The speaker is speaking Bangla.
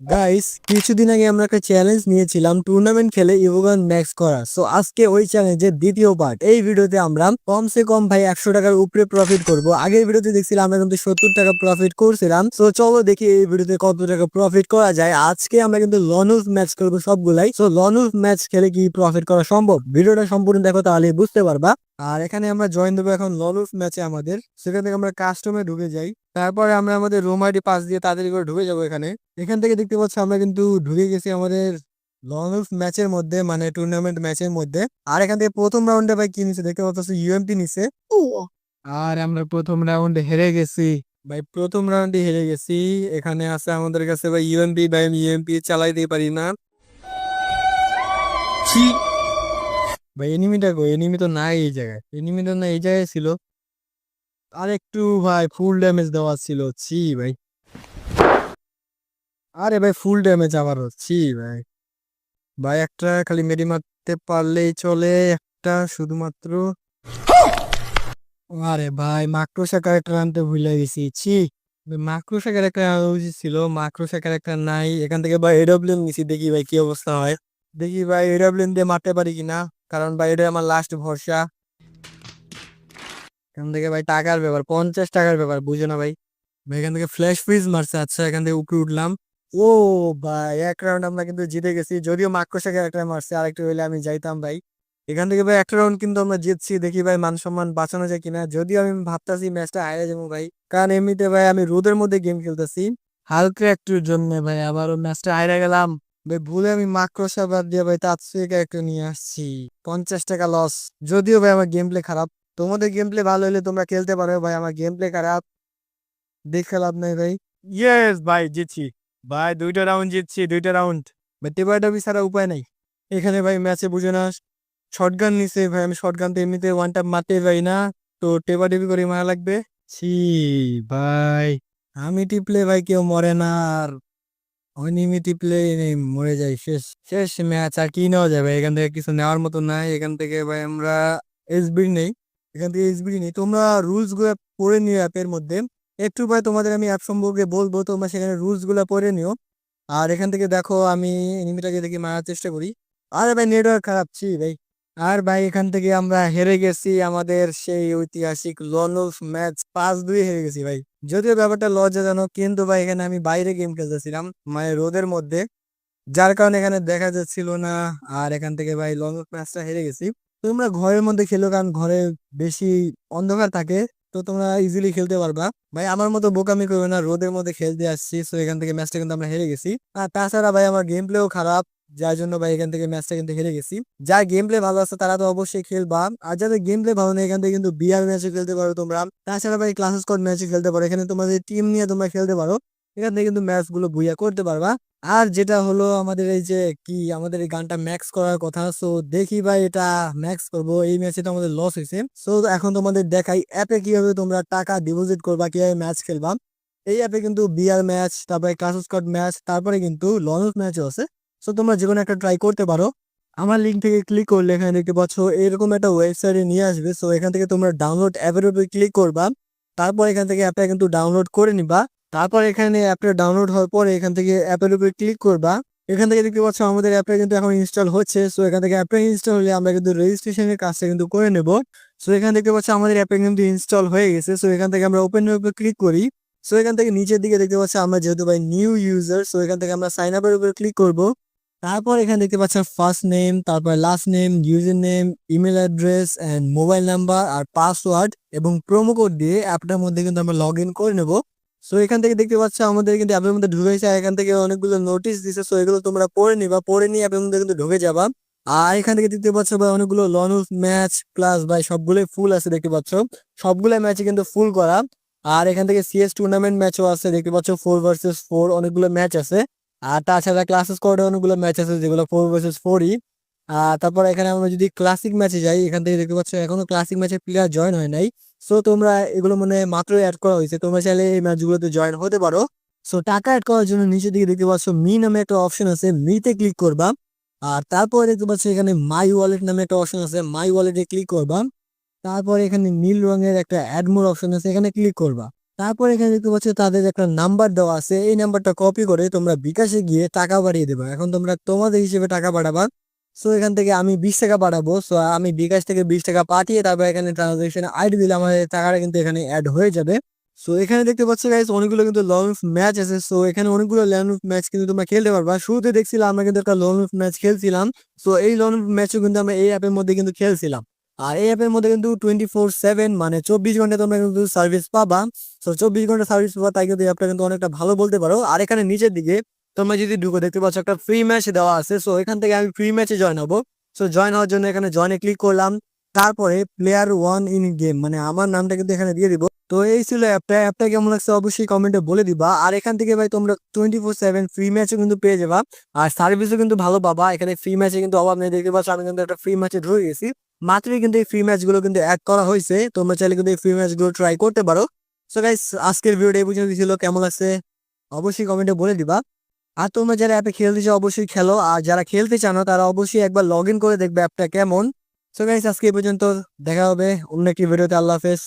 গাইস কিছুদিন আগে আমরা একটা চ্যালেঞ্জ নিয়েছিলাম টুর্নামেন্ট খেলে ইভোগান ম্যাক্স করা সো আজকে ওই চ্যালেঞ্জের দ্বিতীয় পার্ট এই ভিডিওতে আমরা কমসে কম ভাই একশো টাকার উপরে প্রফিট করব। আগের ভিডিওতে দেখছিলাম আমরা কিন্তু সত্তর টাকা প্রফিট করছিলাম। তো চলো দেখি এই ভিডিওতে কত টাকা প্রফিট করা যায়। আজকে আমরা কিন্তু লনুফ ম্যাচ করব সবগুলাই। সো লনুফ ম্যাচ খেলে কি প্রফিট করা সম্ভব? ভিডিওটা সম্পূর্ণ দেখো তাহলে বুঝতে পারবা। আর এখানে আমরা জয়েন দেবো এখন লনুফ ম্যাচে আমাদের। সেখান থেকে আমরা কাস্টমে ঢুকে যাই। তারপরে আমরা আমাদের রুম আইডি পাস দিয়ে তাড়াতাড়ি করে ঢুকে যাব এখানে। এখান থেকে দেখতে পাচ্ছি আমরা কিন্তু ঢুকে গেছি আমাদের লনুফ ম্যাচের মধ্যে মানে টুর্নামেন্ট ম্যাচের মধ্যে। আর এখান থেকে প্রথম রাউন্ডে ভাই কি নিছে? দেখতে পাচ্ছি ইউএমপি নিছে। আর আমরা প্রথম রাউন্ডে হেরে গেছি। ভাই প্রথম রাউন্ডে হেরে গেছি। এখানে আছে আমাদের কাছে ভাই ইউএমপি ভাই ইউএমপি চালাইতে পারি না। ভাই এনিমিটা গো এনিমি তো নাই এই জায়গায়। এনিমি তো না এই জায়গায় ছিল। আর একটু ভাই ফুল ড্যামেজ দেওয়া ছিল, ছি ভাই। আরে ভাই ফুল ড্যামেজ আবারও, ছি ভাই। ভাই একটা খালি মেডি মারতে পারলেই চলে, একটা শুধুমাত্র। আরে ভাই মাক্রোসা ক্যারেক্টার আনতে ভুলে গেছি, ছি। মাক্রোসা ক্যারেক্টার আনা উচিত ছিল মাক্রোসা ক্যারেক্টার নাই। এখান থেকে ভাই এডব্লিউএম নিছি, দেখি ভাই কি অবস্থা হয়। দেখি ভাই এডব্লিউএম দিয়ে মারতে পারি কিনা। কারণ ভাই এটা আমার লাস্ট ভরসা। এখান থেকে ভাই, টাকার ব্যাপার, পঞ্চাশ টাকার ব্যাপার, বুঝো না ভাই। ভাই, এখান থেকে ফ্ল্যাশ ফ্রিজ মারছে আচ্ছা এখান থেকে উপরে উঠলাম। ও ভাই, এক রাউন্ড আমরা কিন্তু জিতে গেছি, যদিও মাক্রোসা ক্যারেক্টার মারছে, আরেকটু হইলে আমি যাইতাম ভাই। এখান থেকে ভাই, একটা রাউন্ড কিন্তু আমরা জিতছি, দেখি ভাই, মান সম্মান বাঁচানো যায় কিনা। যদিও আমি ভাবতাছি ম্যাচটা হারে যাব ভাই, কারণ এমনিতে ভাই, আমি রোদের মধ্যে গেম খেলতেছি। হালকা একটুর জন্য ভাই, আবারও ম্যাচটা হারে গেলাম। ভাই ভুলে আমি মাক্রোসা বাদ দিয়ে ভাই তাৎসুয়ে ক্যারেক্টার নিয়ে আসছি। পঞ্চাশ টাকা লস যদিও ভাই আমার গেম প্লে খারাপ। তোমাদের গেম প্লে ভালো হলে তোমরা খেলতে পারো ভাই আমার গেম প্লে খারাপ। দেখে লাভ নাই ভাই। ইয়েস ভাই জিতছি। ভাই দুইটা রাউন্ড জিতছি দুইটা রাউন্ড ভাই টেবাটাবি ছাড়া উপায় নাই। এখানে ভাই ম্যাচে বুঝে না শর্টগান নিছে ভাই আমি শর্টগান তো এমনিতে ওয়ান টাপ মারতে পারি না। তো টেবাটেবি করে মারা লাগবে। ছি ভাই। আমি টিপলে ভাই কেউ মরে না আর। অনিমি টিপলে মরে যায় শেষ শেষ ম্যাচ আর কি নেওয়া যাবে? এখান থেকে কিছু নেওয়ার মতো নাই, এখান থেকে ভাই আমরা এসবি নেই, এখান থেকে এসবি নেই। তোমরা রুলসগুলো পড়ে নিও অ্যাপের মধ্যে। একটু ভাই তোমাদের আমি অ্যাপ সম্পর্কে বলব, তোমরা সেখানে রুলসগুলো পড়ে নিও। আর এখান থেকে দেখো আমি এনিমিটাকে দেখি মারার চেষ্টা করি। আরে ভাই নেটওয়ার্ক খারাপ, ছি ভাই। আর ভাই এখান থেকে আমরা হেরে গেছি, আমাদের সেই ঐতিহাসিক লনফ ম্যাচ পাঁচ দুই হেরে গেছি ভাই। যদিও ব্যাপারটা লজ্জাজনক, কিন্তু ভাই এখানে আমি বাইরে গেম খেলতেছিলাম মানে রোদের মধ্যে। যার কারণে এখানে দেখা যাচ্ছিল না, আর এখান থেকে ভাই লং ম্যাচটা হেরে গেছি। তোমরা ঘরের মধ্যে খেলো কারণ ঘরে বেশি অন্ধকার থাকে, তো তোমরা ইজিলি খেলতে পারবা। ভাই আমার মতো বোকামি করবে না, রোদের মধ্যে খেলতে আসছি তো এখান থেকে ম্যাচটা কিন্তু আমরা হেরে গেছি। আর তাছাড়া ভাই আমার গেম প্লেও খারাপ যার জন্য ভাই এখান থেকে ম্যাচটা কিন্তু হেরে গেছি। যার গেম প্লে ভালো আছে তারা তো অবশ্যই খেলবা। আর যাদের গেম প্লে ভালো নেই এখান থেকে কিন্তু বিআর ম্যাচে খেলতে পারো তোমরা। তাছাড়া ভাই ক্লাস স্কোয়াড ম্যাচে খেলতে পারো। এখানে তোমাদের টিম নিয়ে তোমরা খেলতে পারো। এখান থেকে কিন্তু ম্যাচগুলো বুইয়া করতে পারবা। আর যেটা হলো আমাদের এই যে কি, আমাদের এই গানটা ম্যাক্স করার কথা। সো দেখি ভাই এটা ম্যাক্স করব। এই ম্যাচে তো আমাদের লস হয়েছে। সো এখন তোমাদের দেখাই অ্যাপে কীভাবে তোমরা টাকা ডিপোজিট করবা, কীভাবে ম্যাচ খেলবা। এই অ্যাপে কিন্তু বিআর ম্যাচ তারপরে ক্লাস স্কোয়াড ম্যাচ তারপরে কিন্তু লনস ম্যাচও আছে। সো তোমরা যে কোনো একটা ট্রাই করতে পারো। আমার লিঙ্ক থেকে ক্লিক করলে এখানে দেখতে পাচ্ছ, এরকম একটা ওয়েবসাইটে নিয়ে আসবে। সো এখান থেকে তোমরা ডাউনলোড অ্যাপের উপরে ক্লিক করবা। তারপর এখান থেকে অ্যাপটা কিন্তু ডাউনলোড করে নিবা। তারপর এখানে অ্যাপটা ডাউনলোড হওয়ার পরে এখান থেকে অ্যাপের উপরে ক্লিক করবা। এখান থেকে দেখতে পাচ্ছ, আমাদের অ্যাপটা কিন্তু এখন ইনস্টল হচ্ছে। সো এখান থেকে অ্যাপটা ইনস্টল হলে আমরা কিন্তু রেজিস্ট্রেশনের কাজটা কিন্তু করে নেব। সো এখান দেখতে পাচ্ছ, আমাদের অ্যাপে কিন্তু ইনস্টল হয়ে গেছে। সো এখান থেকে আমরা ওপেন উপরে ক্লিক করি। সো এখান থেকে নিচের দিকে দেখতে পাচ্ছি, আমরা যেহেতু ভাই নিউ ইউজার সো এখান থেকে আমরা সাইন আপের উপরে ক্লিক করব। তারপর এখানে দেখতে পাচ্ছেন ফার্স্ট নেম তারপর last name user name email address and mobile number R password এবং প্রোমো কোড দিয়ে অ্যাপটার মধ্যে কিন্তু আমরা লগ ইন করে নেব। সো এখান থেকে দেখতে পাচ্ছ আমাদের কিন্তু অ্যাপের মধ্যে ঢুকে ঢুকেছে এখান থেকে অনেকগুলো নোটিশ দিছে। সো এগুলো তোমরা পড়ে নিবা, পড়ে নিয়ে অ্যাপের মধ্যে কিন্তু ঢুকে যাবা। আর এখান থেকে দেখতে পাচ্ছ ভাই, অনেকগুলো লনুফ ম্যাচ প্লাস ভাই সবগুলোই ফুল আছে দেখতে পাচ্ছ। সবগুলো ম্যাচে কিন্তু ফুল করা। আর এখান থেকে সিএস টুর্নামেন্ট ম্যাচও আছে, দেখতে পাচ্ছ ফোর ভার্সেস ফোর অনেকগুলো ম্যাচ আছে। আর তাছাড়া ক্লাসেস কোডে অনেকগুলো ম্যাচ আছে, যেগুলো ফোর ভার্সেস ফোরই তারপর এখানে আমরা যদি ক্লাসিক ম্যাচে যাই, এখান থেকে দেখতে পাচ্ছ এখনও ক্লাসিক ম্যাচে প্লেয়ার জয়েন হয় নাই। সো তোমরা এগুলো মানে মাত্র অ্যাড করা হয়েছে। তোমরা চাইলে এই ম্যাচগুলোতে জয়েন হতে পারো। সো টাকা অ্যাড করার জন্য নিচের দিকে দেখতে পাচ্ছ মি নামে একটা অপশন আছে মিতে ক্লিক করবা। আর তারপরে দেখতে পাচ্ছ এখানে মাই ওয়ালেট নামে একটা অপশন আছে মাই ওয়ালেটে ক্লিক করবা। তারপরে এখানে নীল রঙের একটা অ্যাডমোর অপশন আছে, এখানে ক্লিক করবা। তারপর এখানে দেখতে পাচ্ছ তাদের একটা নাম্বার দেওয়া আছে। এই নাম্বারটা কপি করে তোমরা বিকাশে গিয়ে টাকা বাড়িয়ে দেবা। এখন তোমরা তোমাদের হিসেবে টাকা পাঠাবা সো এখান থেকে আমি বিশ টাকা পাঠাবো সো আমি বিকাশ থেকে বিশ টাকা পাঠিয়ে তারপর এখানে ট্রানজাকশন আইডি দিলে আমাদের টাকাটা কিন্তু এখানে অ্যাড হয়ে যাবে। সো এখানে দেখতে পাচ্ছ গাইস অনেকগুলো কিন্তু লং ম্যাচ আছে। সো এখানে অনেকগুলো লং ম্যাচ কিন্তু তোমরা খেলতে পারবা। শুরুতে দেখছিলাম, আমরা কিন্তু একটা লং ম্যাচ খেলছিলাম। সো এই লং ম্যাচও কিন্তু আমরা এই অ্যাপের মধ্যে কিন্তু খেলছিলাম। আর এই অ্যাপের মধ্যে কিন্তু টোয়েন্টি ফোর সেভেন মানে চব্বিশ ঘণ্টা তোমরা কিন্তু সার্ভিস পাবা। তো চব্বিশ ঘণ্টা সার্ভিস পাবা তাই কিন্তু অ্যাপটা কিন্তু অনেকটা ভালো বলতে পারো। আর এখানে নিচের দিকে তোমরা যদি ঢুকো, দেখতে পাচ্ছ একটা ফ্রি ম্যাচ দেওয়া আছে। সো এখান থেকে আমি ফ্রি ম্যাচে জয়েন হব। সো জয়েন হওয়ার জন্য এখানে জয়েনে ক্লিক করলাম। তারপরে প্লেয়ার ওয়ান ইন গেম মানে আমার নামটা কিন্তু এখানে দিয়ে দিব। তো এই ছিল অ্যাপটা। অ্যাপটা কেমন লাগছে অবশ্যই কমেন্টে বলে দিবা। আর এখান থেকে ভাই তোমরা টোয়েন্টি ফোর সেভেন ফ্রি ম্যাচও কিন্তু পেয়ে যাবা। আর সার্ভিসও কিন্তু ভালো পাবা। এখানে ফ্রি ম্যাচে কিন্তু অভাব নেই। দেখতে পাচ্ছ আমি কিন্তু একটা ফ্রি ম্যাচে ঢুকে গেছি। মাত্রই কিন্তু এই ফ্রি ম্যাচগুলো কিন্তু অ্যাড করা হয়েছে। তোমরা চাইলে কিন্তু এই ফ্রি ম্যাচগুলো ট্রাই করতে পারো। সো গাইস আজকের ভিডিওটা এই পর্যন্ত ছিল। কেমন লাগছে অবশ্যই কমেন্টে বলে দিবা। আর তোমরা যারা অ্যাপে খেলতে চাও, অবশ্যই খেলো। আর যারা খেলতে চানো তারা অবশ্যই একবার লগ ইন করে দেখবে অ্যাপটা কেমন। সো গাইস আজকে এই পর্যন্ত দেখা হবে। অন্য একটি ভিডিওতে আল্লাহ হাফেজ।